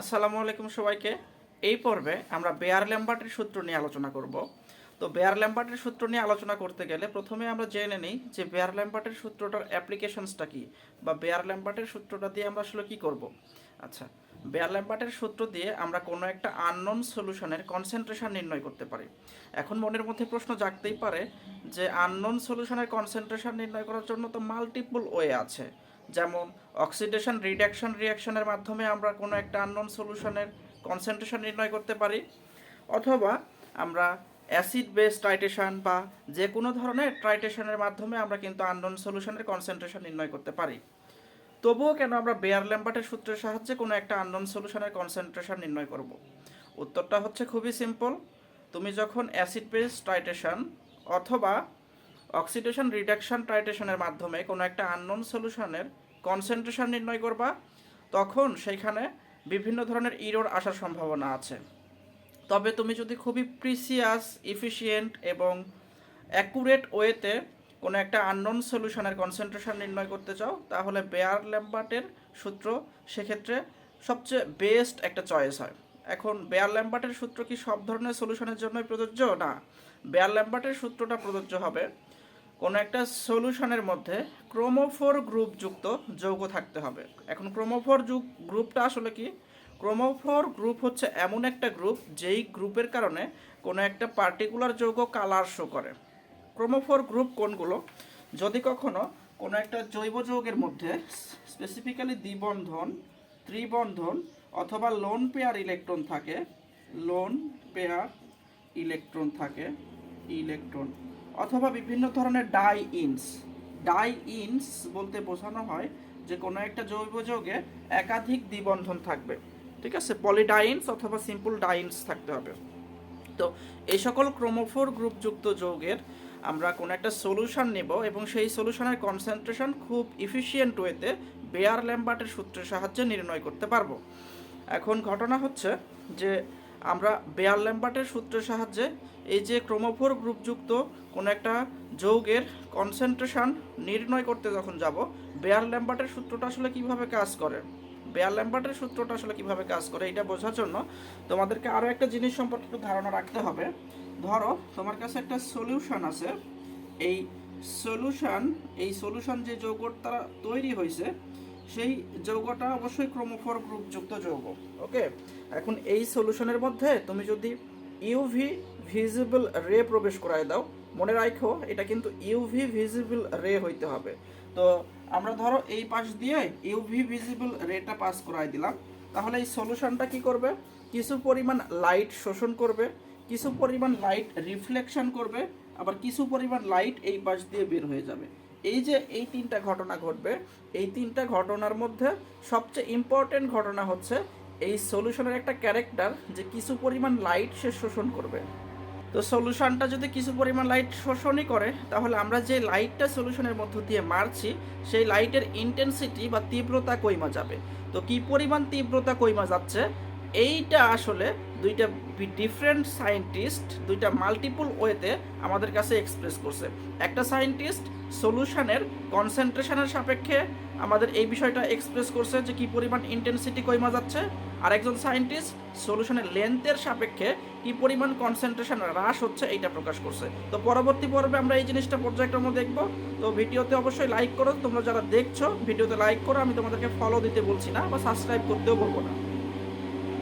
আসসালামু আলাইকুম সবাইকে। এই পর্বে আমরা বেয়ার ল্যাম্বার্টের সূত্র নিয়ে আলোচনা করব। তো বেয়ার ল্যাম্বার্টের সূত্র নিয়ে আলোচনা করতে গেলে প্রথমে আমরা জেনে নিই যে বেয়ার ল্যাম্বার্টের সূত্রটার অ্যাপ্লিকেশনসটা কী বা বেয়ার ল্যাম্বার্টের সূত্রটা দিয়ে আমরা আসলে কী করব? আচ্ছা বেয়ার ল্যাম্বার্টের সূত্র দিয়ে আমরা কোনো একটা আননোন সলিউশনের কনসেন্ট্রেশন নির্ণয় করতে পারি। এখন মনের মধ্যে প্রশ্ন জাগতেই পারে যে আননোন সলিউশনের কনসেন্ট্রেশন নির্ণয় করার জন্য তো মাল্টিপল ওয়ে আছে। যেমন অক্সিডেশন রিডাকশন রিয়াকশনের মাধ্যমে আমরা কোনো একটা আননোন সলিউশনের কনসেন্ট্রেশন নির্ণয় করতে পারি। অথবা আমরা অ্যাসিড বেস ট্রাইটেশন বা যে কোনো ধরনের ট্রাইটেশনের মাধ্যমে আমরা কিন্তু আননোন সলিউশনের কনসেন্ট্রেশন নির্ণয় করতে পারি। তবুও কেন আমরা বেয়ার ল্যাম্বার্টের সূত্রের সাহায্যে কোনো একটা আননোন সলিউশনের কনসেন্ট্রেশন নির্ণয় করব? উত্তরটা হচ্ছে খুবই সিম্পল তুমি যখন অ্যাসিড বেস ট্রাইটেশন অথবা অক্সিডেশন রিডাকশন ট্রাইটেশনের মাধ্যমে কোনো একটা আননোন সলিউশনের কনসেন্ট্রেশন নির্ণয় করবা, তখন সেইখানে বিভিন্ন ধরনের ইরোর আসার সম্ভাবনা আছে। তবে তুমি যদি খুবই প্রিসিয়াস ইফিসিয়েন্ট এবং অ্যাকুরেট ওয়েতে কোনো একটা আননোন সলিউশনের কনসেন্ট্রেশন নির্ণয় করতে চাও, তাহলে বেয়ার ল্যাম্বার্টের সূত্র সেক্ষেত্রে সবচেয়ে বেস্ট একটা চয়েস হয়। এখন বেয়ার ল্যাম্বার্টের সূত্র কি সব ধরনের সলিউশনের জন্যই প্রযোজ্য? না, বেয়ার ল্যাম্বার্টের সূত্রটা প্রযোজ্য হবে কোনো একটা সলিউশনের মধ্যে ক্রোমোফোর গ্রুপ যুক্ত যৌগ থাকতে হবে। এখন ক্রোমোফোর যুগ, গ্রুপটা আসলে কি? ক্রোমোফোর গ্রুপ হচ্ছে এমন একটা গ্রুপ যেই গ্রুপের কারণে কোনো একটা পার্টিকুলার যৌগ কালার শো করে। ক্রোমোফোর গ্রুপ কোনগুলো? যদি কখনো কোনো একটা জৈব যৌগের মধ্যে স্পেসিফিক্যালি দ্বিবন্ধন, ত্রিবন্ধন অথবা লোন পেয়ার ইলেকট্রন থাকে লোন পেয়ার ইলেকট্রন থাকে ইলেকট্রন অথবা বিভিন্ন ধরনের ডাই ইনস ডাই ইনস বলতে বোঝানো হয় যে কোনো একটা জৈব যৌগে একাধিক দ্বিবন্ধন থাকবে। ঠিক আছে? পলিডাইন্স অথবা সিম্পল ডাইন্স থাকতে হবে। তো এই সকল ক্রোমোফোর গ্রুপযুক্ত যৌগের আমরা কোনো একটা সলিউশন নেব এবং সেই সলিউশনের কনসেন্ট্রেশন খুব ইফিসিয়েন্ট ওয়েতে বেয়ার ল্যাম্বার্টের সূত্রের সাহায্যে নির্ণয় করতে পারব। এখন ঘটনা হচ্ছে যে আমরা বেয়ার ল্যাম্বার্টের সূত্রের সাহায্যে এই যে ক্রোমোফোর গ্রুপযুক্ত কোনো একটা যৌগের কনসেন্ট্রেশন নির্ণয় করতে যখন যাব বেয়ার ল্যাম্বার্টের সূত্রটা আসলে কীভাবে কাজ করে? বেয়ার ল্যাম্বার্টের সূত্রটা আসলে কীভাবে কাজ করে এটা বোঝার জন্য তোমাদেরকে আরও একটা জিনিস সম্পর্কে একটু ধারণা রাখতে হবে। ধরো, তোমার কাছে একটা সলিউশন আছে। এই সলিউশন এই সলিউশন যে যৌগটা তৈরি হয়েছে সেই যৌগটা অবশ্যই ক্রোমোফোর গ্রুপযুক্ত যৌগ ওকে এখন এই সলিউশনের মধ্যে তুমি যদি ইউভি ভিজিবল রে প্রবেশ করায় দাও, মনে রাখো, এটা কিন্তু ইউভি ভিজিবল রে হইতে হবে। তো আমরা ধরো এই পাশ দিয়ে ইউভি ভিজিবল রেটা পাস করাই দিলাম। তাহলে এই সলিউশনটা কি করবে? কিছু পরিমাণ লাইট শোষণ করবে, কিছু পরিমাণ লাইট রিফ্লেকশন করবে, আবার কিছু পরিমাণ লাইট এই পাশ দিয়ে বের হয়ে যাবে। এই যে এই তিনটা ঘটনা ঘটবে, এই তিনটা ঘটনার মধ্যে সবচেয়ে ইম্পর্টেন্ট ঘটনা হচ্ছে এই সলিউশনের একটা ক্যারেক্টার যে কিছু পরিমাণ লাইট সে শোষণ করবে। তো সলিউশনটা যদি কিছু পরিমাণ লাইট শোষণই করে, তাহলে আমরা যে লাইটটা সলিউশনের মধ্য দিয়ে মারছি, সেই লাইটের ইন্টেন্সিটি বা তীব্রতা কইমা যাবে তো কি পরিমাণ তীব্রতা কইমা যাচ্ছে এইটা আসলে দুইটা ডিফারেন্ট সায়েন্টিস্ট দুইটা মাল্টিপল ওয়েতে আমাদের কাছে এক্সপ্রেস করছে। একটা সায়েন্টিস্ট সলিউশনের কনসেন্ট্রেশনের সাপেক্ষে আমাদের এই বিষয়টা এক্সপ্রেস করছে যে কি পরিমাণ ইন্টেন্সিটি কইমা যাচ্ছে, আর একজন সায়েন্টিস্ট সলিউশনের লেন্থের সাপেক্ষে কি পরিমাণ কনসেন্ট্রেশন হ্রাস হচ্ছে এইটা প্রকাশ করছে। তো পরবর্তী পর্বে আমরা এই জিনিসটা পর্যায়ক্রমে দেখব। তো ভিডিওতে অবশ্যই লাইক করো। তোমরা যারা দেখছ, ভিডিওতে লাইক করো। আমি তোমাদেরকে ফলো দিতে বলছি না বা সাবস্ক্রাইব করতেও বলব না।